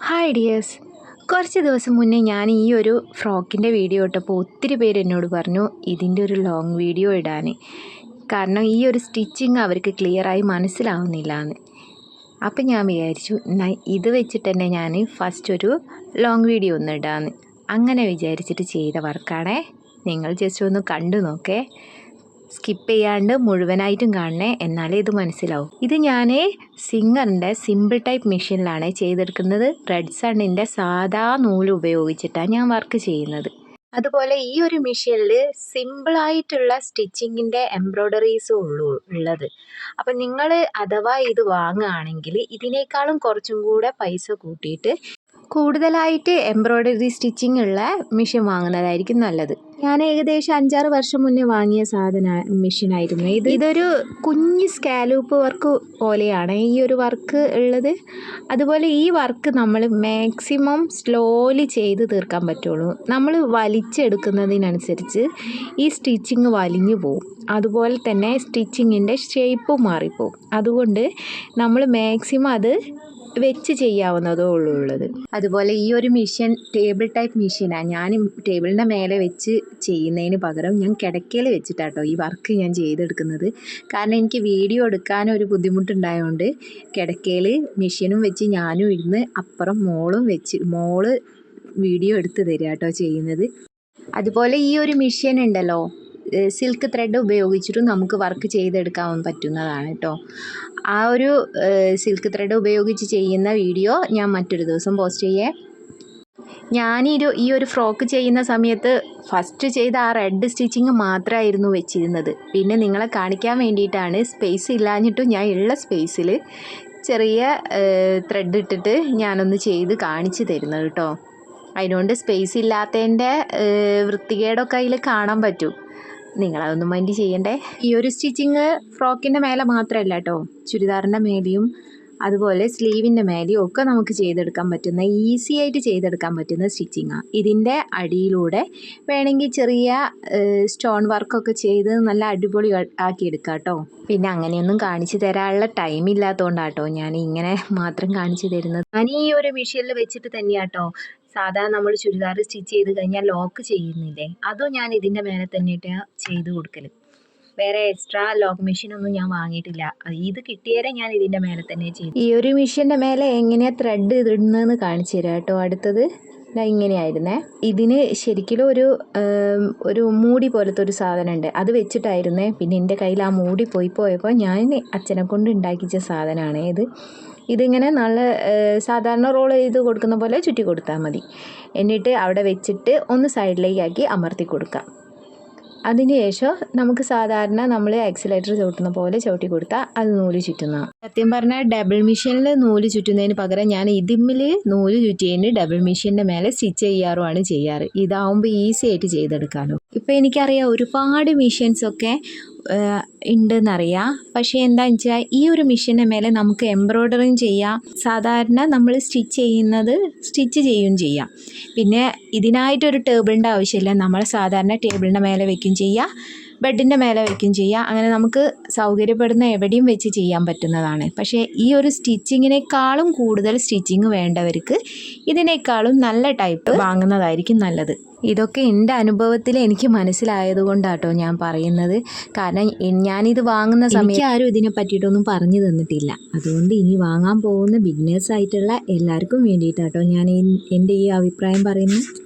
Hi dears കുറച്ച് ദിവസം മുന്നേ ഞാൻ ഈ ഒരു ഫ്രോക്കിന്റെ വീഡിയോ ഇട്ടപ്പോൾ ഒത്തിരി പേര് എന്നോട് പറഞ്ഞു ഇതിന്റെ ഒരു ലോങ് വീഡിയോ ഇടാൻ കാരണം ഈ ഒരു സ്റ്റിച്ചിങ് അവർക്ക് ക്ലിയറായി മനസ്സിലാവുന്നില്ല എന്ന് അപ്പം ഞാൻ വിചാരിച്ചു ഇത് വെച്ചിട്ട് തന്നെ ഞാൻ ഫസ്റ്റ് ഒരു ലോങ് വീഡിയോ ഒന്ന് ഇടാമെന്ന് അങ്ങനെ വിചാരിച്ചിട്ട് ചെയ്ത വർക്കാണേ നിങ്ങൾ ജസ്റ്റ് ഒന്ന് കണ്ടു നോക്കേ. സ്കിപ്പ് ചെയ്യാണ്ട് മുഴുവനായിട്ടും കാണണേ എന്നാലേ ഇത് മനസ്സിലാവും. ഇത് ഞാൻ സിംഗറിന്റെ സിമ്പിൾ ടൈപ്പ് മെഷീനിലാണ് ചെയ്തെടുക്കുന്നത്. റെഡ് സണ്ണിന്റെ സാധാ നൂൽ ഉപയോഗിച്ചിട്ടാണ് ഞാൻ വർക്ക് ചെയ്യുന്നത്. അതുപോലെ ഈ ഒരു മെഷീനിൽ സിമ്പിളായിട്ടുള്ള സ്റ്റിച്ചിങ്ങിന്റെ എംബ്രോയ്ഡറീസും ഉള്ളൂ ഉള്ളത്. അപ്പം നിങ്ങൾ അഥവാ ഇത് വാങ്ങുകയാണെങ്കിൽ ഇതിനേക്കാളും കുറച്ചും കൂടെ പൈസ കൂട്ടിയിട്ട് കൂടുതലായിട്ട് എംബ്രോയ്ഡറി സ്റ്റിച്ചിങ് ഉള്ള മെഷീൻ വാങ്ങുന്നതായിരിക്കും നല്ലത്. ഞാൻ ഏകദേശം അഞ്ചാറ് വർഷം മുന്നേ വാങ്ങിയ സാധന മെഷീനായിരുന്നു. ഇത് ഇതൊരു കുഞ്ഞ് സ്കാലൂപ്പ് വർക്ക് പോലെയാണ് ഈ ഒരു വർക്ക് ഉള്ളത്. അതുപോലെ ഈ വർക്ക് നമ്മൾ മാക്സിമം സ്ലോലി ചെയ്ത് തീർക്കാൻ പറ്റുള്ളൂ. നമ്മൾ വലിച്ചെടുക്കുന്നതിനനുസരിച്ച് ഈ സ്റ്റിച്ചിങ് വലിഞ്ഞു പോവും. അതുപോലെ തന്നെ സ്റ്റിച്ചിങ്ങിന്റെ ഷേപ്പും മാറിപ്പോവും. അതുകൊണ്ട് നമ്മൾ മാക്സിമം അത് വെച്ച് ചെയ്യാവുന്നതേ ഉള്ളൂ ഉള്ളത് അതുപോലെ ഈ ഒരു മെഷീൻ ടേബിൾ ടൈപ്പ് മെഷീനാണ് ഞാൻ ടേബിളിന്റെ മേലെ വെച്ച് ചെയ്യുന്നതിന് പകരം ഞാൻ കിടക്കയിൽ വെച്ചിട്ടാട്ടോ ഈ വർക്ക് ഞാൻ ചെയ്തെടുക്കുന്നത്. കാരണം എനിക്ക് വീഡിയോ എടുക്കാൻ ഒരു ബുദ്ധിമുട്ടുണ്ടായതുകൊണ്ട് കിടക്കയിൽ മെഷീനും വെച്ച് ഞാനും ഇരുന്ന് അപ്പുറം മോളും വെച്ച് മോൾ വീഡിയോ എടുത്ത് തരിക കേട്ടോ ചെയ്യുന്നത്. അതുപോലെ ഈ ഒരു മെഷീൻ ഉണ്ടല്ലോ സിൽക്ക് ത്രെഡ് ഉപയോഗിച്ചിട്ടും നമുക്ക് വർക്ക് ചെയ്തെടുക്കാൻ പറ്റുന്നതാണ് കേട്ടോ ആ ഒരു സിൽക്ക് ത്രെഡ് ഉപയോഗിച്ച് ചെയ്യുന്ന വീഡിയോ ഞാൻ മറ്റൊരു ദിവസം പോസ്റ്റ് ചെയ്യേ. ഞാനീരു ഈ ഒരു ഫ്രോക്ക് ചെയ്യുന്ന സമയത്ത് ഫസ്റ്റ് ചെയ്ത ആ റെഡ് സ്റ്റിച്ചിങ് മാത്രമായിരുന്നു വെച്ചിരുന്നത്. പിന്നെ നിങ്ങളെ കാണിക്കാൻ വേണ്ടിയിട്ടാണ് സ്പേസ് ഇല്ലാഞ്ഞിട്ടും ഞാൻ ഉള്ള സ്പേസിൽ ചെറിയ ത്രെഡ് ഇട്ടിട്ട് ഞാനൊന്ന് ചെയ്ത് കാണിച്ചു തരുന്നത് കേട്ടോ അതിനുകൊണ്ട് സ്പേസ് ഇല്ലാത്തതിന്റെ വൃത്തികേടൊക്കെ അതിൽ കാണാൻ പറ്റും. നിങ്ങളതൊന്നും മൈൻഡ് ചെയ്യണ്ടേ? ഈ ഒരു സ്റ്റിച്ചിങ് ഫ്രോക്കിന്റെ മേലെ മാത്രമല്ല കേട്ടോ ചുരിദാറിന്റെ മേലെയും അതുപോലെ സ്ലീവിന്റെ മേലെയും ഒക്കെ നമുക്ക് ചെയ്തെടുക്കാൻ പറ്റുന്ന ഈസി ആയിട്ട് ചെയ്തെടുക്കാൻ പറ്റുന്ന സ്റ്റിച്ചിങ്ങാണ് ഇതിന്റെ അടിയിലൂടെ വേണമെങ്കിൽ ചെറിയ സ്റ്റോൺ വർക്കൊക്കെ ചെയ്ത് നല്ല അടിപൊളി ആക്കി എടുക്കാം കേട്ടോ പിന്നെ അങ്ങനെയൊന്നും കാണിച്ചു തരാനുള്ള ടൈം ഇല്ലാത്തതുകൊണ്ടാട്ടോ ഞാൻ ഇങ്ങനെ മാത്രം കാണിച്ചു തരുന്നത്. ഞാൻ ഈ ഒരു മെഷീനിൽ വെച്ചിട്ട് തന്നെയാട്ടോ സാധാരണ നമ്മൾ ചുരിദാർ സ്റ്റിച്ച് ചെയ്ത് കഴിഞ്ഞാൽ ലോക്ക് ചെയ്യുന്നില്ലേ? അതും ഞാൻ ഇതിന്റെ മേലെ തന്നെയിട്ട് ചെയ്ത് കൊടുക്കൽ വേറെ എക്സ്ട്രാ ലോക്ക് മെഷീൻ ഒന്നും ഞാൻ വാങ്ങിയിട്ടില്ല. ഇത് കിട്ടിയേരെ ഞാൻ ഇതിന്റെ മേലെ തന്നെ ചെയ്തു. ഈ ഒരു മെഷീന്റെ മേലെ എങ്ങനെയാണ് ത്രെഡ് ഇതിടുന്നതെന്ന് കാണിച്ചു തരാം കേട്ടോ അടുത്തത്. ഇങ്ങനെയായിരുന്നേ. ഇതിന് ശരിക്കും ഒരു ഒരു മൂടി പോലത്തെ ഒരു സാധനമുണ്ട്. അത് വെച്ചിട്ടായിരുന്നേ. പിന്നെ എന്റെ കയ്യിൽ ആ മൂടി പോയി പോയപ്പോൾ ഞാൻ അച്ഛനെ കൊണ്ട് ഉണ്ടാക്കിച്ച സാധനമാണ് ഇത്. ഇതിങ്ങനെ നല്ല സാധാരണ റോൾ ചെയ്ത് കൊടുക്കുന്ന പോലെ ചുറ്റി കൊടുത്താൽ മതി. എന്നിട്ട് അവിടെ വെച്ചിട്ട് ഒന്ന് സൈഡിലേക്കാക്കി അമർത്തി കൊടുക്കാം. അതിന് ശേഷം നമുക്ക് സാധാരണ നമ്മൾ ആക്സിലേറ്റർ ചവിട്ടുന്ന പോലെ ചവിട്ടി കൊടുത്താൽ അത് നൂൽ ചുറ്റുന്ന. സത്യം പറഞ്ഞാൽ ഡബിൾ മെഷീനിൽ നൂൽ ചുറ്റുന്നതിന് പകരം ഞാൻ ഇതിമ്മിൽ നൂൽ ചുറ്റിയതിന് ഡബിൾ മെഷീന്റെ മേലെ സ്റ്റിച്ച് ചെയ്യാറുമാണ് ചെയ്യാറ്. ഇതാവുമ്പോൾ ഈസി ആയിട്ട് ചെയ്തെടുക്കാമല്ലോ ഇപ്പോൾ എനിക്കറിയാം ഒരുപാട് മെഷീൻസൊക്കെ ഉണ്ടെന്നറിയാം. പക്ഷേ എന്താണെന്ന് വെച്ചാൽ ഈ ഒരു മെഷീന്റെ മേലെ നമുക്ക് എംബ്രോയ്ഡറിങ് ചെയ്യാം. സാധാരണ നമ്മൾ സ്റ്റിച്ച് ചെയ്യുന്നത് സ്റ്റിച്ച് ചെയ്യുകയും ചെയ്യാം. പിന്നെ ഇതിനായിട്ടൊരു ടേബിളിന്റെ ആവശ്യമില്ല. നമ്മൾ സാധാരണ ടേബിളിന്റെ മേലെ വെക്കുകയും ചെയ്യാം. ബെഡിന്റെ മേലെ വയ്ക്കുകയും ചെയ്യാം. അങ്ങനെ നമുക്ക് സൗകര്യപ്പെടുന്ന എവിടെയും വെച്ച് ചെയ്യാൻ പറ്റുന്നതാണ്. പക്ഷേ ഈ ഒരു സ്റ്റിച്ചിങ്ങിനേക്കാളും കൂടുതൽ സ്റ്റിച്ചിങ് വേണ്ടവർക്ക് ഇതിനേക്കാളും നല്ല ടൈപ്പ് വാങ്ങുന്നതായിരിക്കും നല്ലത്. ഇതൊക്കെ എന്റെ അനുഭവത്തിൽ എനിക്ക് മനസ്സിലായത് കൊണ്ടാട്ടോ ഞാൻ പറയുന്നത്. കാരണം ഞാനിത് വാങ്ങുന്ന സമയത്ത് ആരും ഇതിനെ പറ്റിയിട്ടൊന്നും പറഞ്ഞു തന്നിട്ടില്ല. അതുകൊണ്ട് ഇനി വാങ്ങാൻ പോകുന്ന ബിഗ്നേഴ്സ് ആയിട്ടുള്ള എല്ലാവർക്കും വേണ്ടിയിട്ടാട്ടോ ഞാൻ എന്റെ ഈ അഭിപ്രായം പറയുന്നത്.